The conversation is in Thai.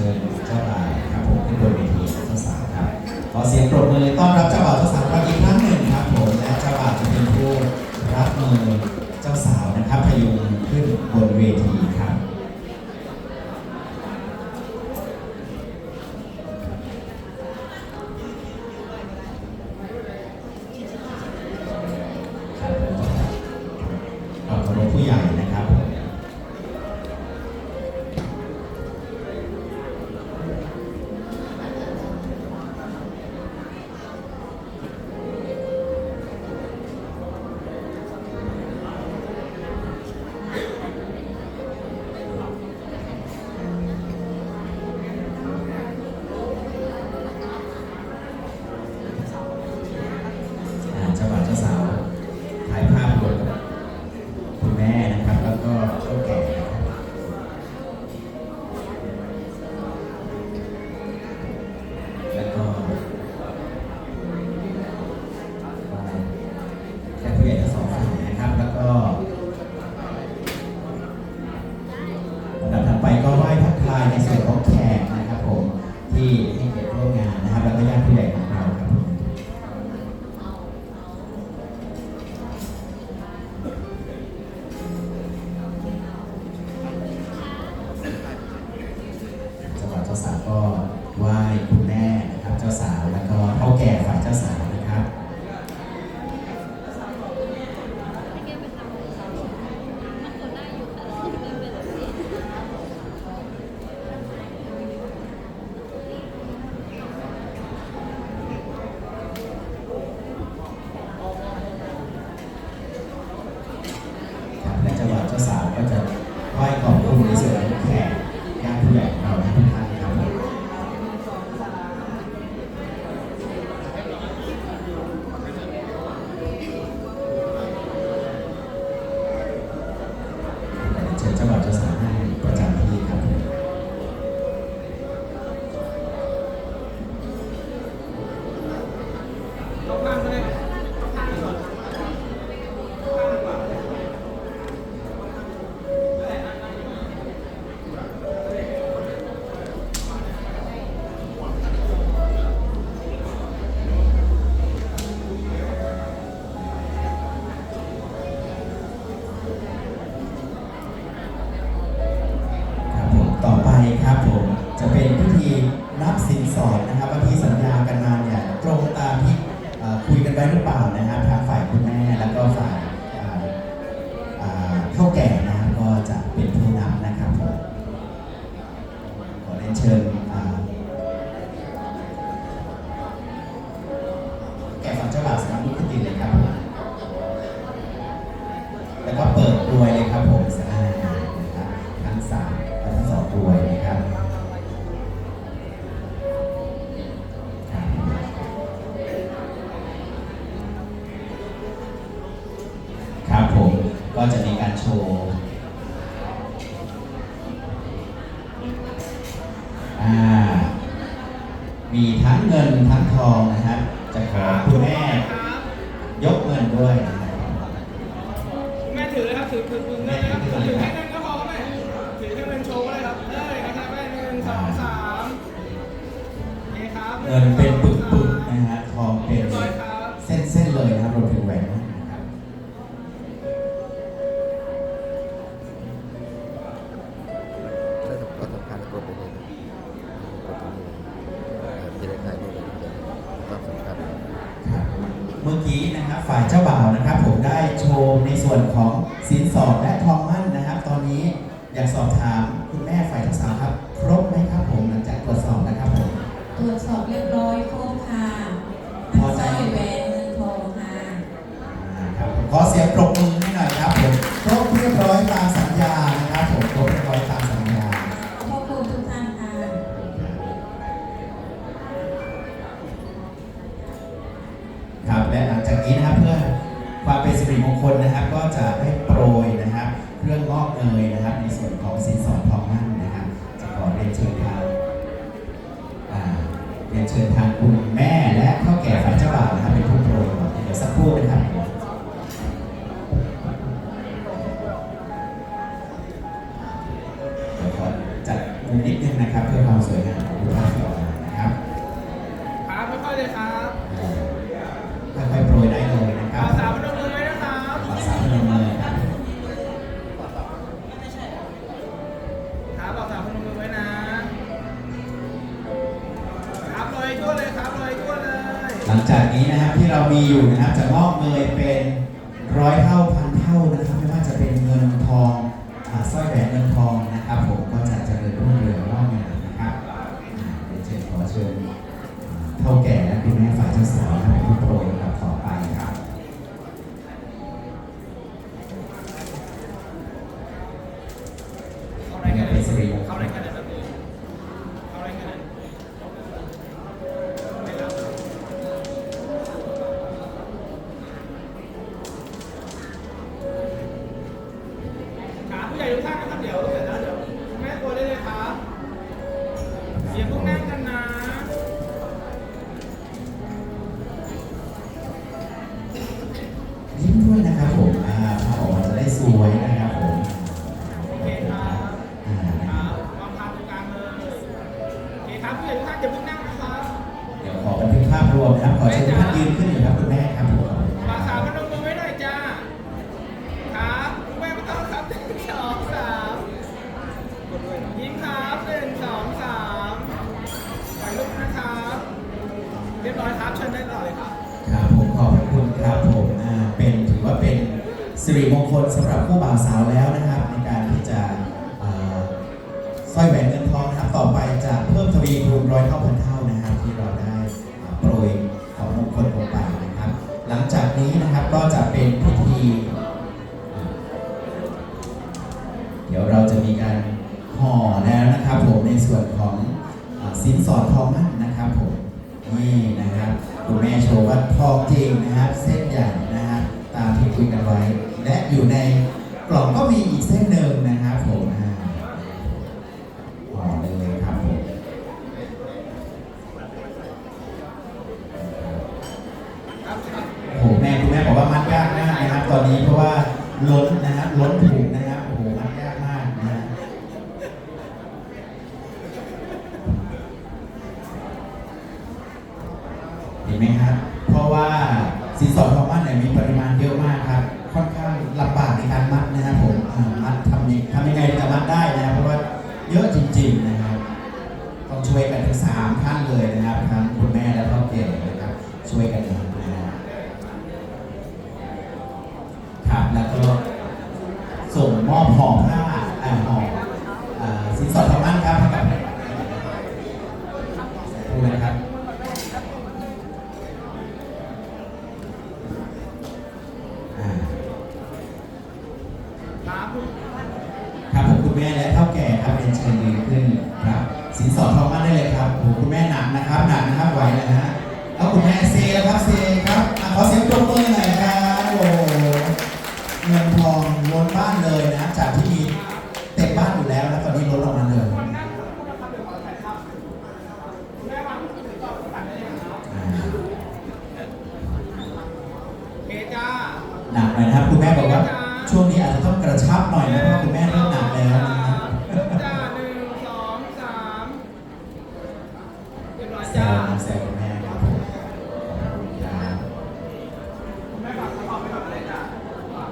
เชิญเจ้าบ่ายครับผมขึ้นบนเวทีเจ้าสาวครับขอเสียงปรบมือต้อนรับ God. มีทั้งเงินทั้งทองนะครับจะขอคุณแม่ยกเงินด้วยครัแม่ถือเลยครับถือถือถือเงินเลยครับถือแค่เงินก็พอครัแม่ถือแค่เงินโชว์ก็ได้ครับเด้ยนะครับแม่หนึ่งสองสามโอเครับ เงินเป็นปึกายเจ้าบ่าวนะครับ ผมได้โชว์ในส่วนของสินสอดและทองมั่นนะครับ ตอนนี้อยากสอบถามคุณแม่ฝ่ายเจ้าสาวครับ ครบไหมครับผมหลังจากตรวจสอบนะครับผมตรวจสอบเรียบร้อยครบค่ะทั้งสร้อยแหวนเงินทองค่ะครับขอเสียงปรบมือให้หน่อยครับผมครบเรียบร้อยตามสัญญานะครับผมครบ จะได้โปรยนะครับเครื่องงอกเอยนะครับ ในส่วนของสินสอดทองมั่นนะครับจะขอเรียนเชิญทางเรียนเชิญทางคุณแม่ หลังจากนี้นะครับที่เรามีอยู่นะครับจะงอกเงยเป็นร้อยเท่าพันเท่านะครับไม่ว่าจะเป็นเงินทองสร้อยแหวนเงินทองนะครับผมก็จะเจริญรุ่งเรืองงอกงามนะครับเดี๋ยวเชิญขอเชิญเท่าแก่และคุณแม่ฝ่ายเจ้าสาวนะครับผู้โปรย คครับผู้ใหญ่ทุกท่านอย่าเพิ่งนั่งนะครับเดี๋ยวขอบันทึกภาพรวมนะครับ ขอเชิญทุกท่านยืนขึ้นอยู่ครับคุณแม่ครับผมมาสามพนมมือไว้หน่อยจ้า ครับคุณแม่ไม่ต้องครับหนึ่งสองสามยิ้มครับหนึ่งสองสามถ่ายรูปนะครับ เรียบร้อยครับเชิญได้ต่อเลยครับครับผมขอบพระคุณครับผมอ่าเป็นถือว่าเป็นสิริมงคลสำหรับผู้บ่าวสาวแล้วนะครับ ร้อยเท่าพันเท่านะครับที่เราได้โปรยของมงคลลงไปนะครับ หลังจากนี้นะครับก็จะเป็นพิธี เดี๋ยวเราจะมีการห่อแล้วนะครับผมในส่วนของอสินสอดทองมั่นนะครับผมนี่นะครับคุณแม่โชว์ว่าทองจริงนะครับ เส้นใหญ่นะครับตามที่คุยกันไว้ และอยู่ในกล่องก็มีอีกเส้นหนึ่งนะครับผมอ่า นนะครับล้นถุงนะครับโอ้โหมัดยากมากนะฮะเห็นไหมครับ เพราะว่าสินสอดทองมั่นเนี่ยมีปริมาณเยอะมากครับ ค่อนข้างลำบากในการมัดนะครับผมอ่ามัดทำยังทำยังไงถึงจะมัดได้นะครับเพราะว่าเยอะจริง ๆนะครับต้องช่วยกันทั้งสามท่านเลยนะครับทั้งคุณแม่และพ่อเก๋นะครับช่วยกันนะ แล้วคุณแม่เซแล้วครับเซครับอะขอเสียงปรบมือหน่อยครับโอ้โหเงินทองล้นบ้านเลยนะ จากที่มีเต็มบ้านอยู่แล้วแล้วตอนนี้ล้นออกมาเลยเฮียจ้าหนักหน่อยนะครับคุณแม่บอกว่าช่วงนี้อาจจะต้องกระชับหน่อยนะเพราะคุณแม่เริ่มหนักแล้ว